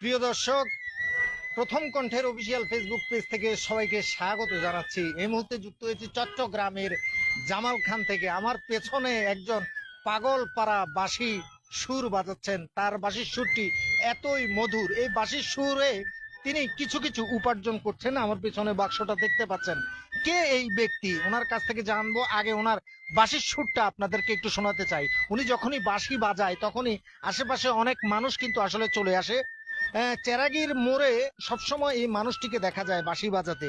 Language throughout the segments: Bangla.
প্রিয় দর্শক, প্রথম কণ্ঠের অফিসিয়াল ফেসবুক পেজ থেকে সবাইকে স্বাগত জানাচ্ছি। এই মুহূর্তে যুক্ত হয়েছি চট্টগ্রামের জামাল খান থেকে। আমার পেছনে একজন পাগল পাড়া বাঁশি সুর বাজাচ্ছেন। তার বাঁশির সুরটি এতই মধুর। এই বাসির সুরে তিনি কিছু কিছু উপার্জন করছেন। আমার পেছনে বাক্সটা দেখতে পাচ্ছেন। কে এই ব্যক্তি? ওনার কাছ থেকে জানব। আগে ওনার বাঁশির সুরটা আপনাদেরকে একটু শোনাতে চাই। উনি যখনই বাঁশি বাজায়, তখনই আশেপাশে অনেক মানুষ কিন্তু আসলে চলে আসে। চেরাগির মোড়ে সবসময় এই মানুষটিকে দেখা যায় বাঁশি বাজাতে।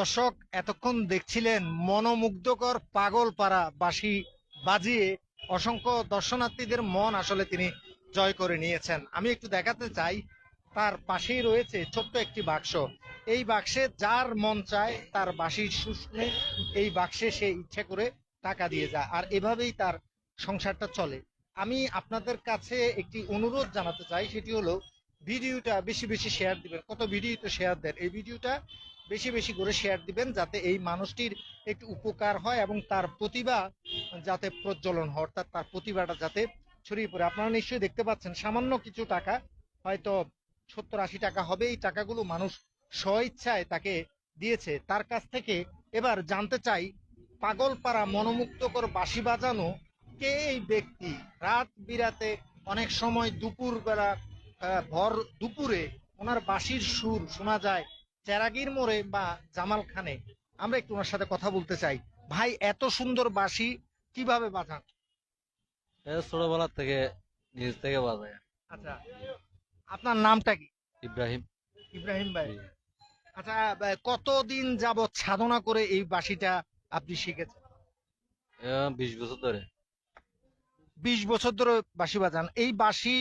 দর্শক, এতক্ষণ দেখছিলেন মনোমুগ্ধকর পাগল পাড়া বাঁশি বাজিয়ে অসংখ্য দর্শনার্থীদের মন আসলে তিনি জয় করে নিয়েছেন। আমি একটু দেখাতে চাই, তার পাশেই রয়েছে ছোট্ট একটি বাক্স। এই বাক্সে যার মন চায়, তার সুর শুনে এই বাক্সে সে ইচ্ছে করে টাকা দিয়ে যায়। আর এভাবেই তার সংসারটা চলে। আমি আপনাদের কাছে একটি অনুরোধ জানাতে চাই, সেটি হলো, ভিডিওটা বেশি বেশি শেয়ার দিবেন। কত ভিডিও তো শেয়ার দেন? এই ভিডিওটা বেশি বেশি করে শেয়ার দিবেন যাতে এই মানুষটির একটু উপকার হয় এবং তার প্রতিভা যাতে প্রজ্বলন হয়, অর্থাৎ তার প্রতিভাটা যাতে ছড়িয়ে পড়ে। আপনারা নিশ্চয়ই দেখতে পাচ্ছেন, সামান্য কিছু টাকা, হয়তো সত্তর আশি টাকা হবে, এই টাকাগুলো মানুষ স্বইচ্ছায় তাকে দিয়েছে। তার কাছ থেকে এবার জানতে চাই, পাগলপাড়া মনোমুগ্ধকর বাঁশি বাজানো কে এই ব্যক্তি? রাত বিরাতে অনেক সময় দুপুর বেলা ভর দুপুরে ওনার বাঁশির সুর শোনা যায়। চেরাগির মোড়ে বা জামাল খানে আমরা একটু ওনার সাথে কথা বলতে চাই। ভাই এত সুন্দর বাঁশি কীভাবে বাজান? এ ছোটবেলা থেকে নিজ থেকে বাজায়। আচ্ছা আপনার নামটা কি? ইব্রাহিম। ইব্রাহিম ভাই। আচ্ছা কতদিন যাবত সাধনা করে এই বাঁশিটা আপনি শিখেছেন? বিশ বছর ধরে। বিশ বছর ধরে বাঁশি বাজান। এই বাঁশি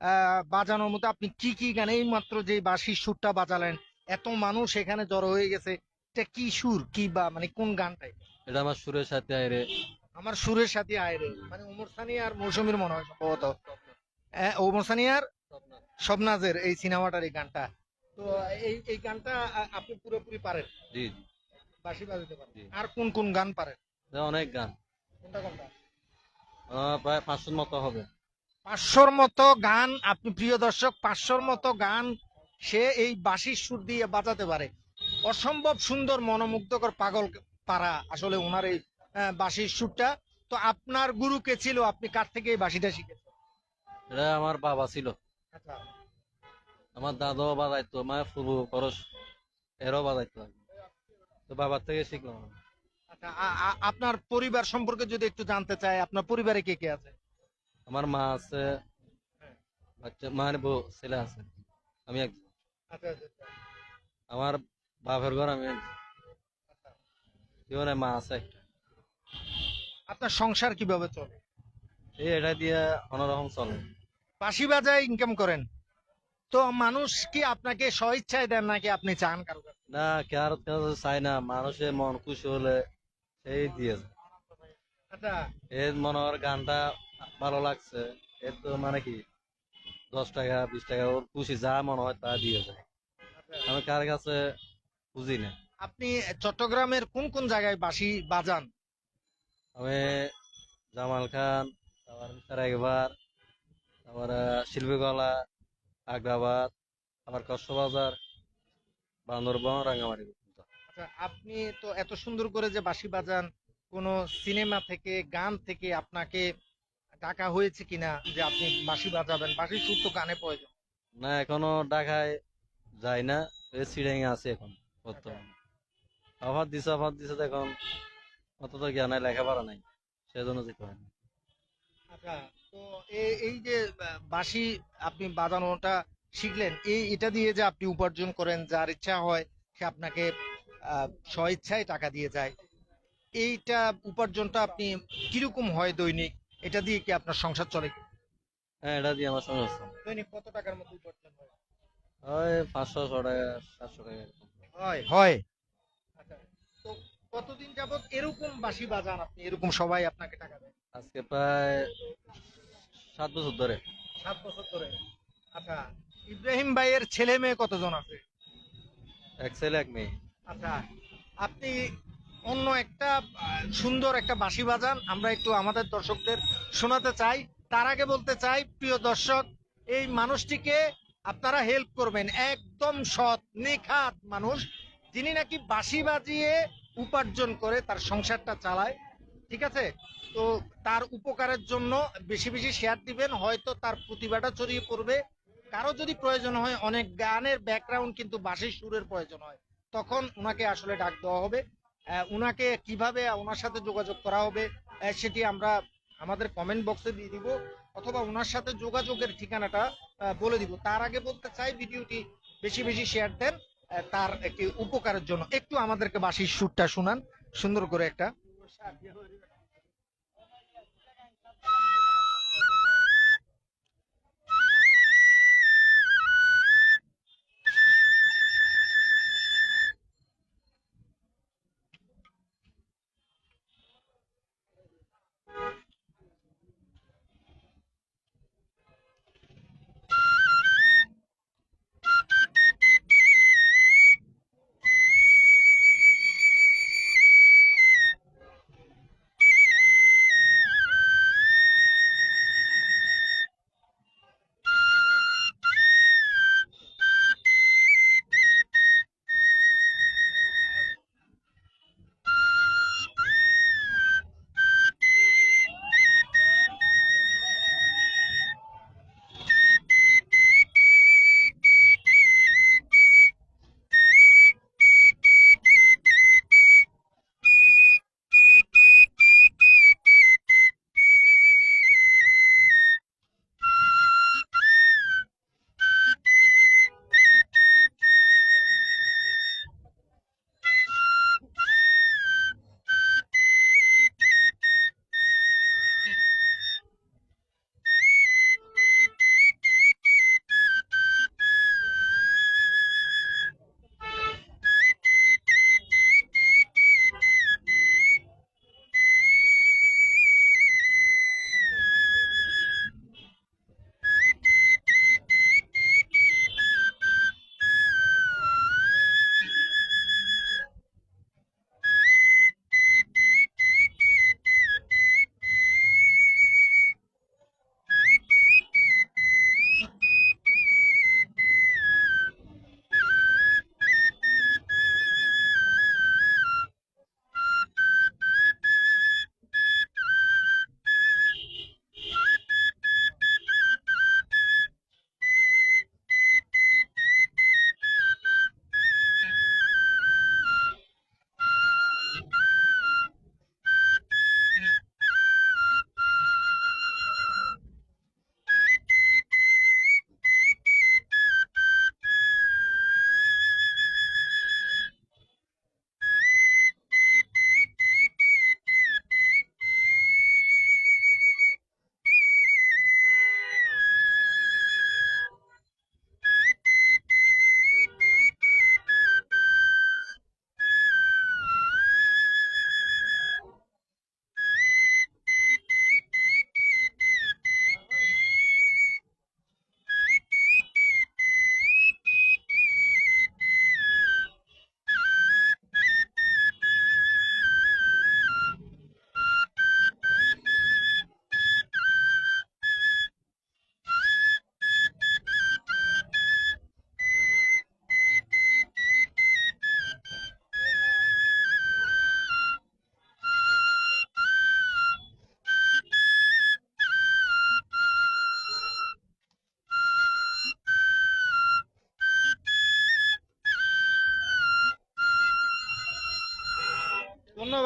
আহ, বাজানোর মতো আপনি কি কি গান? এই মাত্র যে বাঁশির সুরটা বাজালেন এত মানুষ এখানে জড়ো হয়ে গেছে এটা কি সুর কি বা মানে কোন গানটাই এটা? আমার সুরের সাথে আইরে আমার সুরের সাথে আয়রে মানে ওমর সানি আর মৌসুমীর মনে হয় সম্ভবত। ওমর সানি আর শবনাজের এই সিনেমাটার এই গানটা। তো এই এই গানটা আপনি পুরোপুরি পারেন? জি। বাঁশি বাজাতে পারেন। আর কোন কোন গান পারেন? অনেক গান। কোনটা কোনটা? প্রায় পাঁচশোর মতো হবে। পাঁচশোর মতো গান আপনি প্রিয় দর্শক পাঁচশোর মতো গান সে এই বাঁশির সুর দিয়ে বাজাতে পারে। অসম্ভব সুন্দর মনোমুগ্ধকর পাগল পারা আসলে ওনার এই বাঁশির সুরটা। তো আপনার গুরু কে ছিল? আপনি কার থেকে এই বাঁশিটা শিখেছেন? এটা আমার বাবা ছিল। আচ্ছা। আমার দাদাও বাজাইতো মানে ফুলু খরচ এরও বাজাইতো। তো বাবার থেকে শিখলাম। আচ্ছা আপনার পরিবার সম্পর্কে যদি একটু জানতে চাই আপনার পরিবারে কে কে আছে? আমার মা আছে বাচ্চা মায়ের বউ ছেলে আছে। আমি একজন। আচ্ছা। আমার বাপের ঘর আমি জীবনে মা আছে একটা। আপনার সংসার কীভাবে চলে? এই এটা দিয়ে অন্যরকম চলে। বাঁশি বাজায় ইনকাম করেন। তো মানুষ কি আপনাকে স্বইচ্ছায় দেন নাকি আপনি চান কারও? না কেউ চাই না। মানুষের মন খুশি হলে সেই দিয়েছে আচ্ছা। এর মনে গানটা ভালো লাগছে। এর তো মানে কি? দশ টাকা বিশ টাকা ওর খুশি যা মনে হয় তা দিয়ে যায়। আমি কার কাছে বুঝি না। আপনি চট্টগ্রামের কোন কোন জায়গায় বাঁশি বাজান? আমি জামাল খান তারপর মিস্টার একবার তারপরে শিল্পীকলা আগ্রাবাদ আবার কষ্টবাজার বান্দরবন রাঙ্গামাটি আচ্ছা আপনি তো এত সুন্দর করে যে বাঁশি বাজান কোন সিনেমা থেকে গান থেকে আপনাকে টাকা হয়েছে কিনা যে আপনি বাঁশি বাজাবেন? বাঁশি সুর তো গানে প্রয়োজন। না এখনও ঢাকায় যায় না। এই সিডাং আছে এখন বর্তমানে। অফার দিছে অফার দিছে এখন অত তো জ্ঞান নাই লেখাপড়া নাই সেজন্য যেতে হয়। আচ্ছা তো এই যে বাঁশি আপনি বাজানোটা শিখলেন এই এটা দিয়ে যে আপনি উপার্জন করেন যার ইচ্ছা হয় সে আপনাকে স্বইচ্ছায় টাকা দিয়ে যায় এইটা উপার্জনটা আপনি কীরকম হয় দৈনিক? এটা দিয়ে কি আপনার সংসার চলে হ্যাঁ এটা দিয়ে আমার সমস্যা দৈনিক কত টাকার মতো উপার্জন হয়? পাঁচশো ছ টাকা সাতশো টাকা এরকম। হয়? হয়। আচ্ছা তো কতদিন যাবত এরকম বাঁশি বাজান আপনি? এরকম সবাই আপনাকে টাকা দেয়? আজকে প্রায় সাত বছর ধরে। সাত বছর ধরে। আচ্ছা ইব্রাহিম ভাইয়ের ছেলে মেয়ে কতজন আছে? এক ছেলে এক মেয়ে। আচ্ছা আপনি অন্য একটা সুন্দর একটা বাঁশি বাজান আমরা একটু আমাদের দর্শকদের শোনাতে চাই। তার আগে বলতে চাই, প্রিয় দর্শক, এই মানুষটিকে আপনারা হেল্প করবেন। একদম সৎ, নিখাত মানুষ, যিনি নাকি বাঁশি বাজিয়ে উপার্জন করে তার সংসারটা চালায়। ঠিক আছে? তো তার উপকারের জন্য বেশি বেশি শেয়ার দিবেন। হয়তো তার প্রতিভাটা ছড়িয়ে পড়বে। কারও যদি প্রয়োজন হয়, অনেক গানের ব্যাকগ্রাউন্ড কিন্তু বাঁশির সুরের প্রয়োজন হয়, তখন ওনাকে আসলে ডাক দেওয়া হবে। উনাকে কীভাবে ওনার সাথে যোগাযোগ করা হবে সেটি আমরা আমাদের কমেন্ট বক্সে দিয়ে দিব, অথবা ওনার সাথে যোগাযোগের ঠিকানাটা বলে দিব। তার আগে বলতে চাই, ভিডিওটি বেশি বেশি শেয়ার দেন তার একটি উপকারের জন্য। একটু আমাদেরকে বাঁশির সুরটা শুনান, সুন্দর করে একটা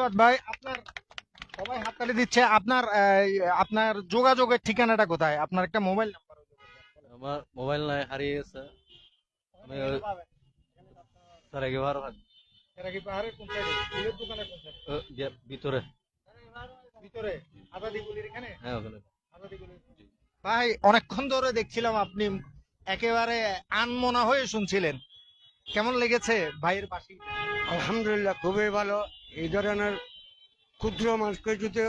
ধন্যবাদ ভাই। আপনার সবাই হাততালি দিচ্ছে। আপনার আপনার যোগাযোগের ঠিকানাটা কোথায়? আপনার একটা মোবাইল নাম্বার আমার মোবাইল নাই হারিয়ে গেছে। আমি ওই- স্যার একেবার এরা কোন সাইডে? ফুলের দোকানের কোন সাইডে? ভিতরে। ভিতরে। আজাদি এখানে? হ্যাঁ ওখানে। ভাই অনেকক্ষণ ধরে দেখছিলাম আপনি একেবারে আনমনা হয়ে শুনছিলেন। কেমন লেগেছে ভাইয়ের বাসি আলহামদুলিল্লাহ খুবই ভালো। এই ধরনের ক্ষুদ্র মানুষকে যদি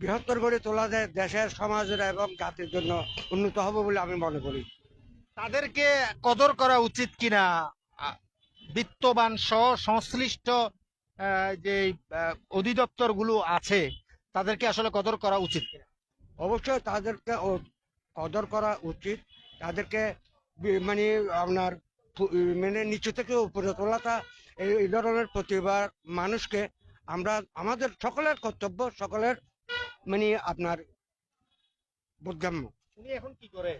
বৃহত্তর করে তোলা যায় দেশের সমাজের এবং জাতির জন্য উন্নত হবে বলে আমি মনে করি। তাদেরকে কদর করা উচিত কিনা? বিত্তবান সহ সংশ্লিষ্ট যে আহ, অধিদপ্তরগুলো আছে তাদেরকে আসলে কদর করা উচিত কিনা? অবশ্যই তাদেরকে কদর করা উচিত। তাদেরকে মানে আপনার মানে নিচু থেকে উপরে তোলাটা এই ধরনের প্রতিভার মানুষকে আমরা আমাদের সকলের কর্তব্য সকলের মানে আপনার বোধগম্য। উনি এখন কি করে?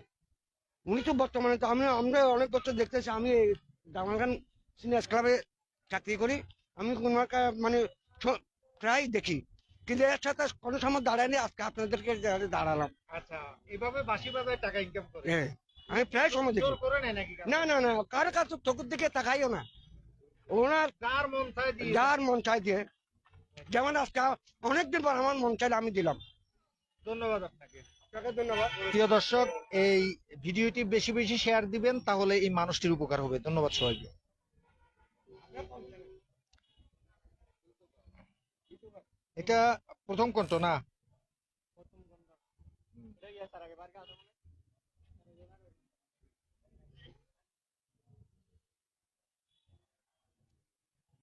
উনি তো বর্তমানে তো আমি আমরা অনেক বছর দেখতেছি আমি দামালখান সিনিয়র্স ক্লাবে চাকরি করি আমি মানে প্রায় দেখি। কিন্তু এর সাথে কোনো সময় দাঁড়ায়নি আজকে আপনাদেরকে দাঁড়ালাম। আচ্ছা এভাবে বাসি টাকা ইনকাম করে? হ্যাঁ আমি প্রায় সময় দেখি? না না না কারও কাছে চোখের দিকে তাকাইও না। ওনার যার মন চায় দিয়ে যার মন চাই দিয়ে। যেমন আজকে অনেকদিন পর আমার মন চাইলে আমি দিলাম। ধন্যবাদ আপনাকে। আপনাকে ধন্যবাদ। প্রিয় দর্শক এই ভিডিওটি বেশি বেশি শেয়ার দিবেন তাহলে এই মানুষটির উপকার হবে। ধন্যবাদ সবাইকে। এটা প্রথম কণ্ঠ না।